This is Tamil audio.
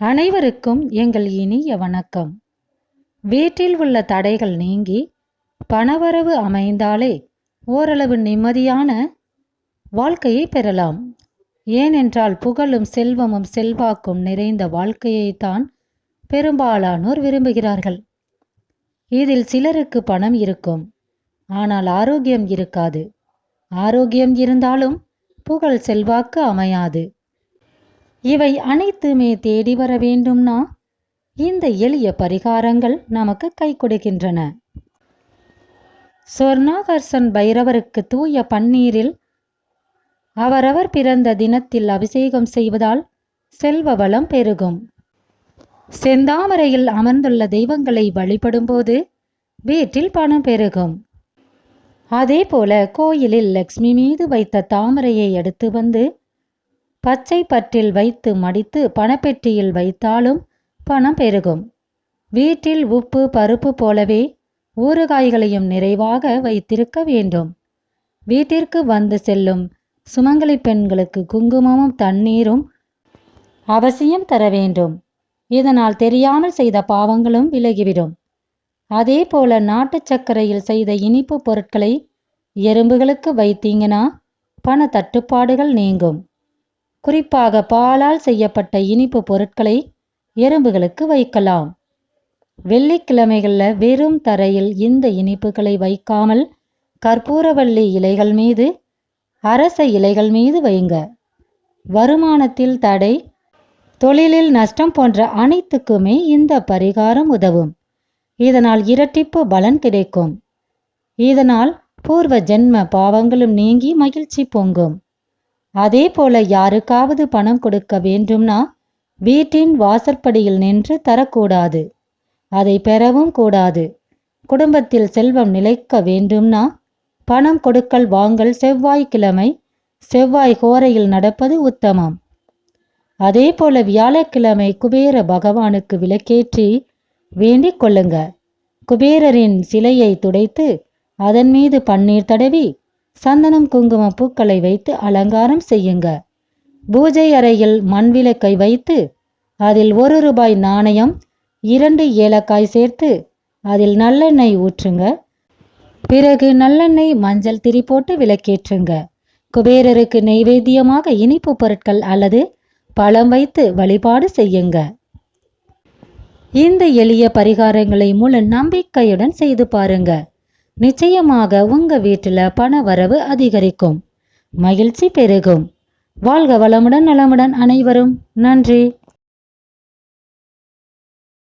அனைவருக்கும் எங்கள் இனிய வணக்கம். வீட்டில் உள்ள தடைகள் நீங்கி பணவரவு அமைந்தாலே ஓரளவு நிம்மதியான வாழ்க்கையை பெறலாம். ஏனென்றால் புகழும் செல்வமும் செல்வாக்கும் நிறைந்த வாழ்க்கையைத்தான் பெரும்பாலானோர் விரும்புகிறார்கள். இதில் சிலருக்கு பணம் இருக்கும். ஆனால் ஆரோக்கியம் இருக்காது. ஆரோக்கியம் இருந்தாலும் புகழ் செல்வாக்கு அமையாது. இவை அனைத்துமே தேடி வர வேண்டும்னா இந்த எளிய பரிகாரங்கள் நமக்கு கை கொடுக்கின்றன. சொர்ணாகர்சன் பைரவருக்கு தூய பன்னீரில் அவரவர் பிறந்த தினத்தில் அபிஷேகம் செய்வதால் செல்வ வளம் பெருகும். செந்தாமரையில் அமர்ந்துள்ள தெய்வங்களை வழிபடும்போது வீட்டில் பணம் பெருகும். அதே போல கோயிலில் லக்ஷ்மி மீது வைத்த தாமரையை எடுத்து வந்து பச்சை பற்றில் வைத்து மடித்து பணப்பெட்டியில் வைத்தாலும் பணம் பெருகும். வீட்டில் உப்பு பருப்பு போலவே ஊறுகாய்களையும் நிறைவாக வைத்திருக்க வேண்டும். வீட்டிற்கு வந்து செல்லும் சுமங்கலி பெண்களுக்கு குங்குமமும் தண்ணீரும் அவசியம் தர வேண்டும். இதனால் தெரியாமல் செய்த பாவங்களும் விலகிவிடும். அதே போல நாட்டு சர்க்கரையில் செய்த இனிப்பு பொருட்களை எறும்புகளுக்கு வைத்தீங்கன்னா பண தட்டுப்பாடுகள் நீங்கும். குறிப்பாக பாலால் செய்யப்பட்ட இனிப்பு பொருட்களை எறும்புகளுக்கு வைக்கலாம். வெள்ளிக்கிழமைகளில் வெறும் தரையில் இந்த இனிப்புகளை வைக்காமல் கற்பூரவள்ளி இலைகள் மீது அரச இலைகள் மீது வைங்க. வருமானத்தில் தடை தொழிலில் நஷ்டம் போன்ற அனைத்துக்குமே இந்த பரிகாரம் உதவும். இதனால் இரட்டிப்பு பலன் கிடைக்கும். இதனால் பூர்வ ஜென்ம பாவங்களும் நீங்கி மகிழ்ச்சி பொங்கும். அதே போல யாருக்காவது பணம் கொடுக்க வேண்டும்னா வீட்டின் வாசற்படியில் நின்று தரக்கூடாது. அதை பெறவும் கூடாது. குடும்பத்தில் செல்வம் நிலைக்க வேண்டும்னா பணம் கொடுக்கல் வாங்கல் செவ்வாய்க்கிழமை செவ்வாய் கோரையில் நடப்பது உத்தமம். அதே போல வியாழக்கிழமை குபேர பகவானுக்கு விளக்கேற்றி வேண்டிக் கொள்ளுங்க. குபேரரின் சிலையை துடைத்து அதன் மீது பன்னீர் தடவி சந்தனம் குங்கும பூக்களை வைத்து அலங்காரம் செய்யுங்க. பூஜை அறையில் மண் விளக்கை வைத்து அதில் ஒரு ரூபாய் நாணயம் இரண்டு ஏலக்காய் சேர்த்து அதில் நல்லெண்ணெய் ஊற்றுங்க. பிறகு நல்லெண்ணெய் மஞ்சள் திரி போட்டு விளக்கேற்றுங்க. குபேரருக்கு நெய்வேத்தியமாக இனிப்பு பொருட்கள் அல்லது பழம் வைத்து வழிபாடு செய்யுங்க. இந்த எளிய பரிகாரங்களை முழு நம்பிக்கையுடன் செய்து பாருங்க. நிச்சயமாக உங்க வீட்டில் பண வரவு அதிகரிக்கும். மகிழ்ச்சி பெருகும். வாழ்க வளமுடன் நலமுடன் அனைவரும். நன்றி.